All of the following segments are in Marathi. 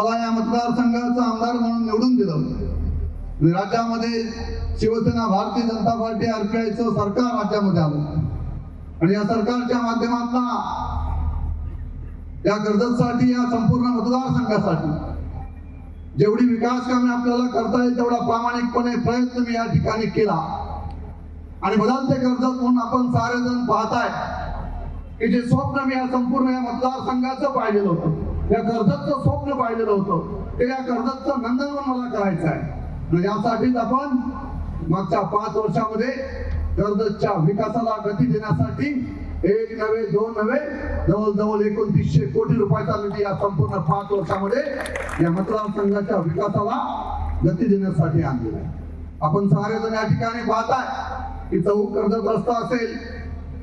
मला या मतदारसंघाचा आमदार म्हणून निवडून दिलं. राज्यामध्ये शिवसेना भारतीय जनता पार्टी आरपीआयचं सरकार राज्यामध्ये आलं. आणि या सरकारच्या माध्यमातून या कर्जतसाठी या संपूर्ण मतदारसंघासाठी जेवढी विकास कामे आपल्याला करता येईल तेवढा प्रामाणिकपणे प्रयत्न मी या ठिकाणी केला. आणि बदलते कर्जत म्हणून आपण सारे जण पाहताय की जे स्वप्न मी या संपूर्ण या मतदारसंघाचं पाहिलेलं होतं. या कर्जतचं स्वप्न पाहिलेलं होतं. ते या कर्जतचं नंदनवन मला करायचं आहे. म्हणजे यासाठीच आपण मागच्या पाच वर्षामध्ये कर्जतच्या विकासाला गती देण्यासाठी एक नव्हे दोन नव्हे जवळजवळ एकोणतीसशे कोटी रुपयाचा निधी या संपूर्ण पाच वर्षामध्ये या मतदारसंघाच्या विकासाला गती देण्यासाठी आणलेला आहे. आपण सारेजण या ठिकाणी पाहताय की चौक कर्जत रस्ता असेल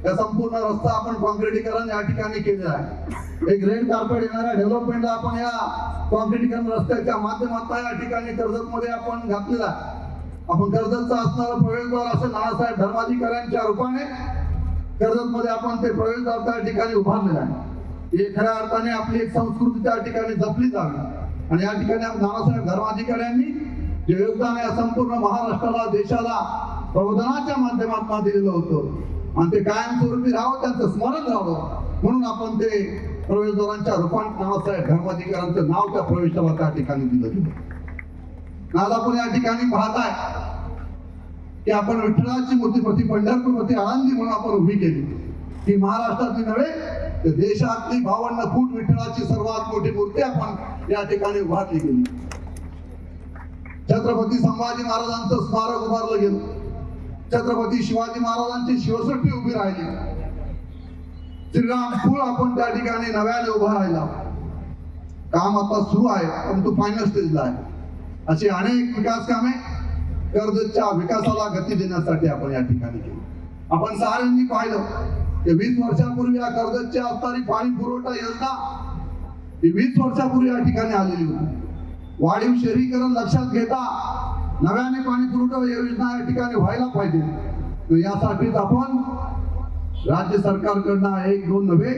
या संपूर्ण रस्ता आपण कॉन्क्रिटीकरण या ठिकाणी केलेलं आहे. एक रेड कार्पेट येणाऱ्या डेव्हलपमेंटला आपण या कॉन्क्रिटीकरण रस्त्याच्या माध्यमातून या ठिकाणी कर्जतमध्ये आपण घातलेला आहे. आपण कर्जतचा असणारा प्रवेशद्वार असं नानासाहेब धर्माधिकाऱ्यांच्या रूपाने कर्जतमध्ये आपण ते प्रवेशद्वार त्या ठिकाणी उभारलेलं आहे. हे खऱ्या अर्थाने आपली एक संस्कृती त्या ठिकाणी जपली जावी. आणि या ठिकाणी नानासाहेब धर्माधिकाऱ्यांनी जे योगदान या संपूर्ण महाराष्ट्राला देशाला प्रबोधनाच्या माध्यमातून दिलेलं होतं. आणि ते कायमस्वरूपी राहावं त्यांचं स्मरण राहावं म्हणून आपण ते प्रवेशद्वारांच्या रूपांत नावासाहेब धर्माधिकाऱ्यांचं नाव त्या प्रवेशाला त्या ठिकाणी दिलं गेलं. आज आपण या ठिकाणी पाहताय की आपण विठ्ठलाची मूर्ती प्रति पंढरपूरमध्ये आळंदी म्हणून आपण उभी केली. ही महाराष्ट्रातली नव्हे तर देशातली भावंड फूट विठ्ठलाची सर्वात मोठी मूर्ती आपण या ठिकाणी उभारली गेली. छत्रपती संभाजी महाराजांचं स्मारक उभारलं गेलं. छत्रपती शिवाजी महाराजांची शिवसृष्टी उभी राहिली. श्रीराम पूल आपण त्या ठिकाणी नव्याने उभा राहिला. काम आता सुरू आहे परंतु फायनल स्टेजला आहे. अशी अनेक विकास कामे कर्जतच्या विकासाला गती देण्यासाठी आपण या ठिकाणी केली. आपण साऱ्यांनी पाहिलं की वीस वर्षापूर्वी या कर्जतच्या असणारी पाणी पुरवठा योजना ही वीस वर्षापूर्वी या ठिकाणी आलेली होती. वाढीव शहरीकरण लक्षात घेता नव्याने पाणी पुरवठा योजना या ठिकाणी व्हायला पाहिजे. यासाठीच आपण राज्य सरकारकडनं एक दोन नव्हे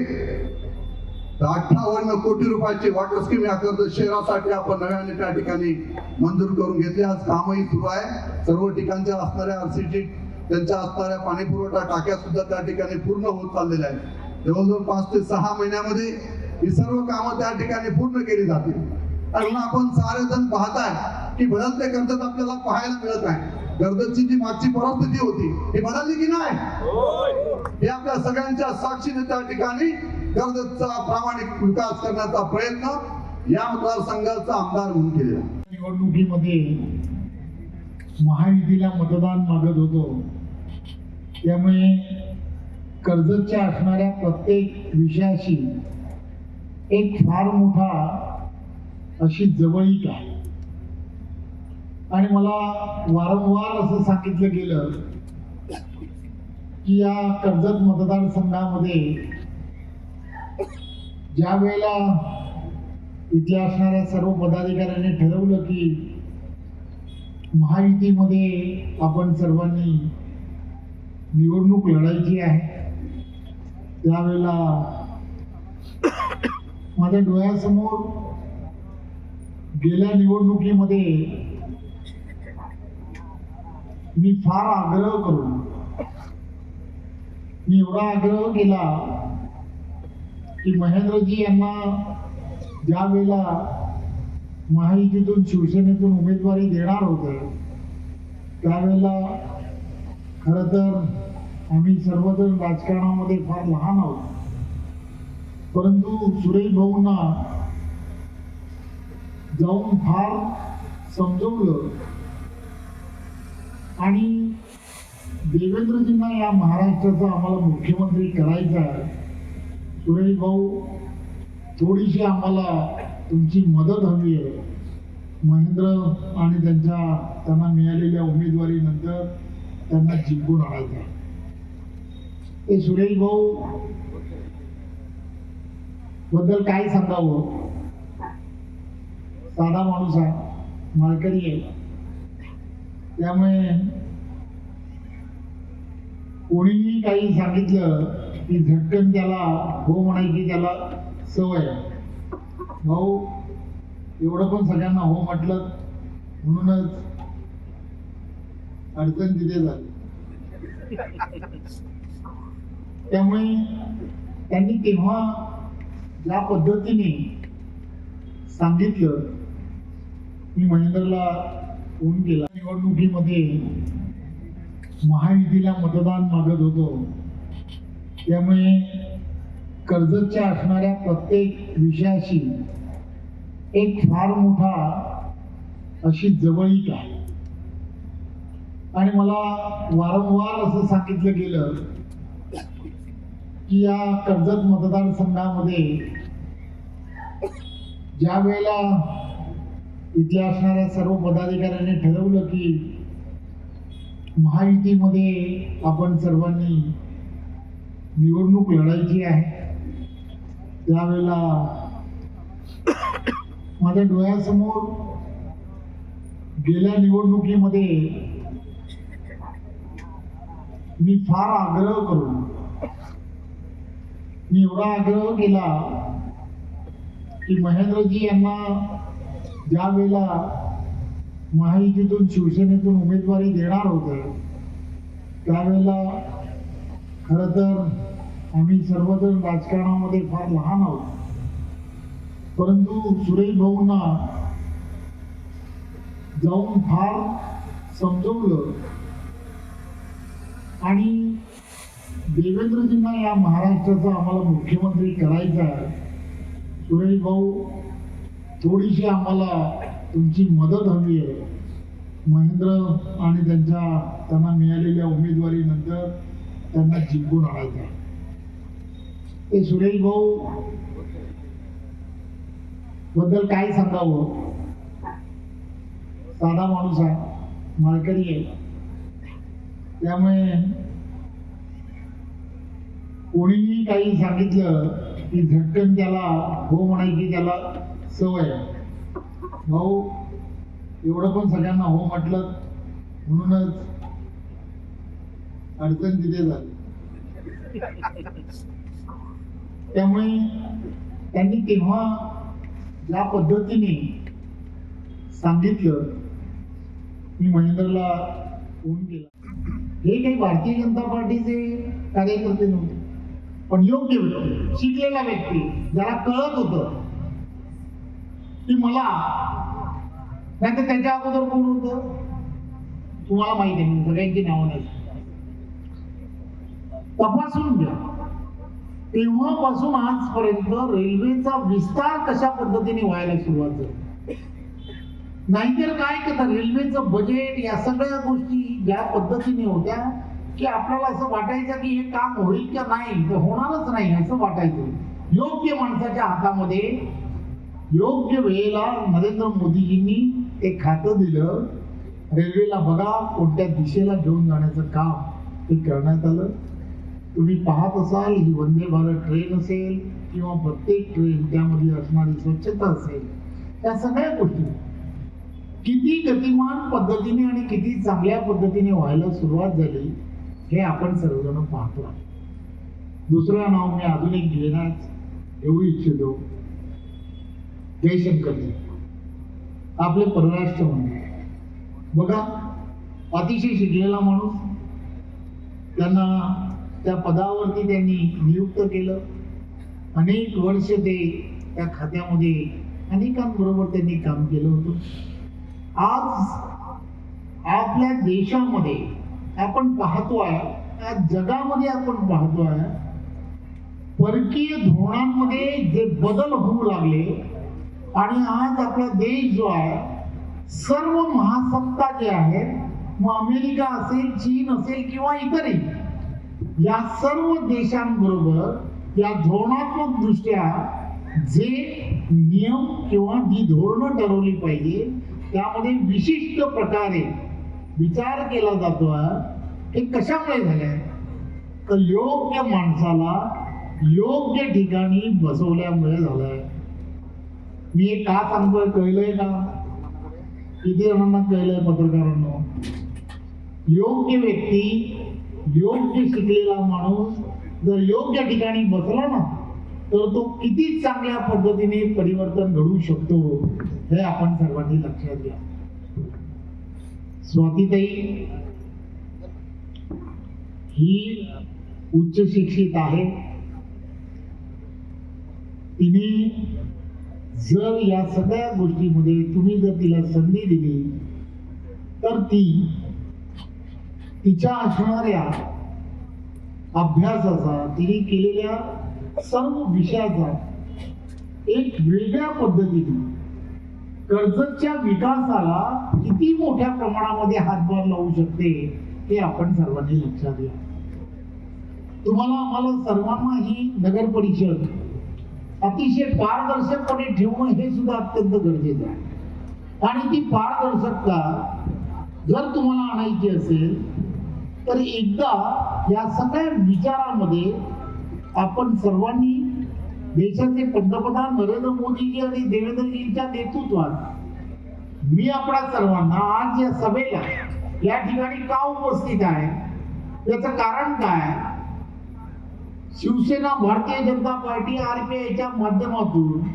तर अठ्ठावन्न कोटी रुपयाची वॉटर स्कीम या कर्ज शहरासाठी आपण नव्याने त्या ठिकाणी मंजूर करून घेतली. आज कामही सुरू आहे. सर्व ठिकाणच्या असणाऱ्या आरसीटी त्यांच्या असणाऱ्या पाणी पुरवठा टाक्या सुद्धा त्या ठिकाणी पूर्ण होत चाललेल्या आहेत. जवळजवळ पाच ते सहा महिन्यामध्ये ही सर्व कामं त्या ठिकाणी पूर्ण केली जातील. कारण आपण सारे जण पाहताय की बदलते कर्जत आपल्याला पाहायला मिळत आहे. कर्जतची जी मागची परिस्थिती होती ही बदलली की नाही? हे आपल्या सगळ्यांच्या साक्षीने त्या ठिकाणी कर्जतचा प्रामाणिक विकास करण्याचा प्रयत्न या मतदारसंघाचा आमदार म्हणून केलेला निवडणुकीमध्ये महायुतीला मतदान मागत होतो. त्यामुळे कर्जतच्या असणाऱ्या प्रत्येक विषयाशी एक फार मोठा अशी जवळीक आहे. आणि मला वारंवार असं सांगितलं गेलं की या कर्जत मतदारसंघामध्ये ज्या वेळेला इथे असणाऱ्या सर्व पदाधिकाऱ्यांनी ठरवलं की महायुतीमध्ये आपण सर्वांनी निवडणूक लढायची आहे त्यावेळेला माझ्या डोळ्यासमोर गेल्या निवडणुकीमध्ये मी फार आग्रह करून मी एवढा आग्रह केला की महेंद्रजी यांना ज्या वेळेला महायुतीतून शिवसेनेतून उमेदवारी देणार होते त्यावेळेला खरं तर आम्ही सर्वजण राजकारणामध्ये फार लहान आहोत. परंतु सुरेश भाऊंना जाऊन फार समजवलं. आणि देवेंद्रजींना या महाराष्ट्राचा आम्हाला मुख्यमंत्री करायचा सुरेश भाऊ थोडीशी आम्हाला तुमची मदत हवी आहे. महेंद्र आणि त्यांच्या त्यांना मिळालेल्या उमेदवारीनंतर त्यांना जिंकून आणायचं ते सुरेश भाऊ बद्दल काय सांगावं? साधा माणूस आहे मालकरी आहे. त्यामुळे कोणीही काही सांगितलं की झटकन त्याला हो म्हणायची त्याला सवय आहे. भाऊ एवढं पण सगळ्यांना हो म्हटलं म्हणूनच अडचण तिथे झाली त्यामुळे त्यांनी तेव्हा ज्या पद्धतीने सांगितलं मी महेंद्रला फोन केला निवडणुकीमध्ये महायुतीला मतदान मागत होतो. त्यामुळे कर्जतच्या असणाऱ्या प्रत्येक विषयाशी एक फार मोठा अशी जवळीक आहे. आणि मला वारंवार असं सांगितलं गेलं की या कर्जत मतदारसंघामध्ये ज्या वेळेला इथल्या असणाऱ्या सर्व पदाधिकाऱ्यांनी ठरवलं की महायुतीमध्ये आपण सर्वांनी निवडणूक लढायची आहे. त्यावेळेला माझ्या डोळ्यासमोर गेल्या निवडणुकीमध्ये मी फार आग्रह करून मी एवढा आग्रह केला की महेंद्रजी यांना ज्या वेळेला महायुतीतून शिवसेनेतून उमेदवारी देणार होते त्यावेळेला खरं तर आम्ही सर्वजण राजकारणामध्ये फार लहान आहोत. परंतु सुरेश भाऊंना जाऊन फार समजवलं आणि देवेंद्रजींना या महाराष्ट्राचा आम्हाला मुख्यमंत्री करायचा आहे. सुरेश भाऊ थोडीशी आम्हाला तुमची मदत हवी आहे. महेंद्र आणि त्यांच्या त्यांना मिळालेल्या उमेदवारीनंतर त्यांना जिंकून आणायचं ते सुरेश भाऊ बद्दल काय सांगावं? साधा माणूस आहे मालकरी आहे. त्यामुळे कोणीही काही सांगितलं की झटकन त्याला हो म्हणायची त्याला सवय आहे. भाऊ एवढं पण सगळ्यांना हो म्हटलं म्हणूनच अडचण तिथे झाली. त्यामुळे त्यांनी तेव्हा ज्या पद्धतीने सांगितलं मी महेंद्रला फोन केला. हे काही भारतीय जनता पार्टीचे कार्यकर्ते नव्हते पण योग्य व्यक्ती शिकलेला व्यक्ती ज्याला कळत होत की मला. नाही तर त्याच्या अगोदर कोण होत? तुम्हाला माहिती आहे सगळ्यांची नावं नाही. तपासून घ्या. तेव्हापासून आजपर्यंत रेल्वेचा विस्तार कशा पद्धतीने व्हायला सुरुवात झाली? नाहीतर काय करता रेल्वेचं बजेट या सगळ्या गोष्टी ज्या पद्धतीने होत्या की आपल्याला असं वाटायचं की हे काम होईल का नाही तर होणारच नाही असं वाटायचं. योग्य माणसाच्या हातामध्ये योग्य वेळेला नरेंद्र मोदीजींनी ते खातं दिलं. रेल्वेला बघा कोणत्या दिशेला घेऊन जाण्याचं काम ते करण्यात आलं. तुम्ही पाहत असाल ही वंदे भारत ट्रेन असेल किंवा प्रत्येक ट्रेन त्यामध्ये असणारी स्वच्छता असेल या सगळ्या गोष्टी. किती गतिमान पद्धतीने आणि किती चांगल्या पद्धतीने व्हायला सुरुवात झाली हे आपण सर्वजण पाहतो. दुसरं नाव मी अजून एक घेण्यास घेऊ इच्छितो. जयशंकरजी आपले परराष्ट्र मंत्री. बघा अतिशय शिकलेला माणूस. त्यांना त्या पदावरती त्यांनी नियुक्त केलं. अनेक वर्ष ते त्या खात्यामध्ये अनेकांबरोबर त्यांनी काम केलं होतं. आज आपल्या देशामध्ये आपण पाहतोय या जगामध्ये आपण पाहतोय परकीय धोरणांमध्ये जे बदल होऊ लागले आणि आज आपला देश जो आहे सर्व महासत्ता जे आहेत मग अमेरिका असेल चीन असेल किंवा इतरही या सर्व देशांबरोबर या धोरणात्मक दृष्ट्या जे नियम किंवा जी धोरणं ठरवली पाहिजे त्यामध्ये विशिष्ट प्रकारे विचार केला जातो हे कशामुळे झालंय? तर योग्य माणसाला योग्य ठिकाणी बसवल्यामुळे झालंय. मी का सांगतोय कळलंय का? किती जणांना कळलंय पत्रकारांना? योग्य व्यक्ती योग्य शिकलेला माणूस जर योग्य ठिकाणी बसला ना तर तो किती चांगल्या पद्धतीने परिवर्तन घडू शकतो हे आपण सर्वांनी लक्षात घ्या. स्वातीताई ही उच्च शिक्षित आहे. तिने जर या सगळ्या गोष्टीमध्ये तुम्ही जर तिला संधी दिली तर ती तिच्या असणाऱ्या अभ्यासाचा तिने केलेल्या सर्व विषयाचा एक वेगळ्या पद्धतीने कर्जतच्या विकासाला किती मोठ्या प्रमाणामध्ये हातभार लावू शकते हे आपण सर्वांनी लक्षात घ्या. तुम्हाला आम्हाला सर्वांना ही नगर परिषद अतिशय पारदर्शकपणे ठेवणं हे सुद्धा अत्यंत गरजेचं आहे. आणि ती पारदर्शकता जर तुम्हाला आणायची असेल तर एकदा या सगळ्या विचारामध्ये आपण सर्वांनी देशाचे पंतप्रधान नरेंद्र मोदीजी आणि देवेंद्रजींच्या नेतृत्वात मी आपल्या सर्वांना आज या सभेला या ठिकाणी का उपस्थित आहे? याचं कारण काय? शिवसेना भारतीय जनता पार्टी आरपीआयच्या माध्यमातून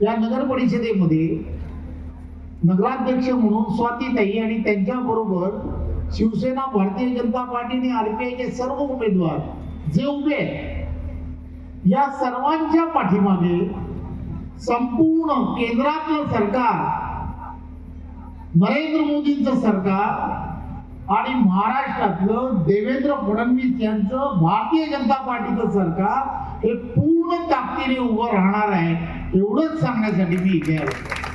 या नगर परिषदेमध्ये नगराध्यक्ष म्हणून स्वातीताई आणि त्यांच्या बरोबर शिवसेना भारतीय जनता पार्टी आणि आरपीआयचे सर्व उमेदवार जे उभे आहेत या सर्वांच्या पाठीमागे संपूर्ण केंद्रातलं सरकार नरेंद्र मोदींचं सरकार आणि महाराष्ट्रातलं देवेंद्र फडणवीस यांचं भारतीय जनता पार्टीचं सरकार हे पूर्ण ताकदीने उभं राहणार आहे एवढंच सांगण्यासाठी मी इथे आलो.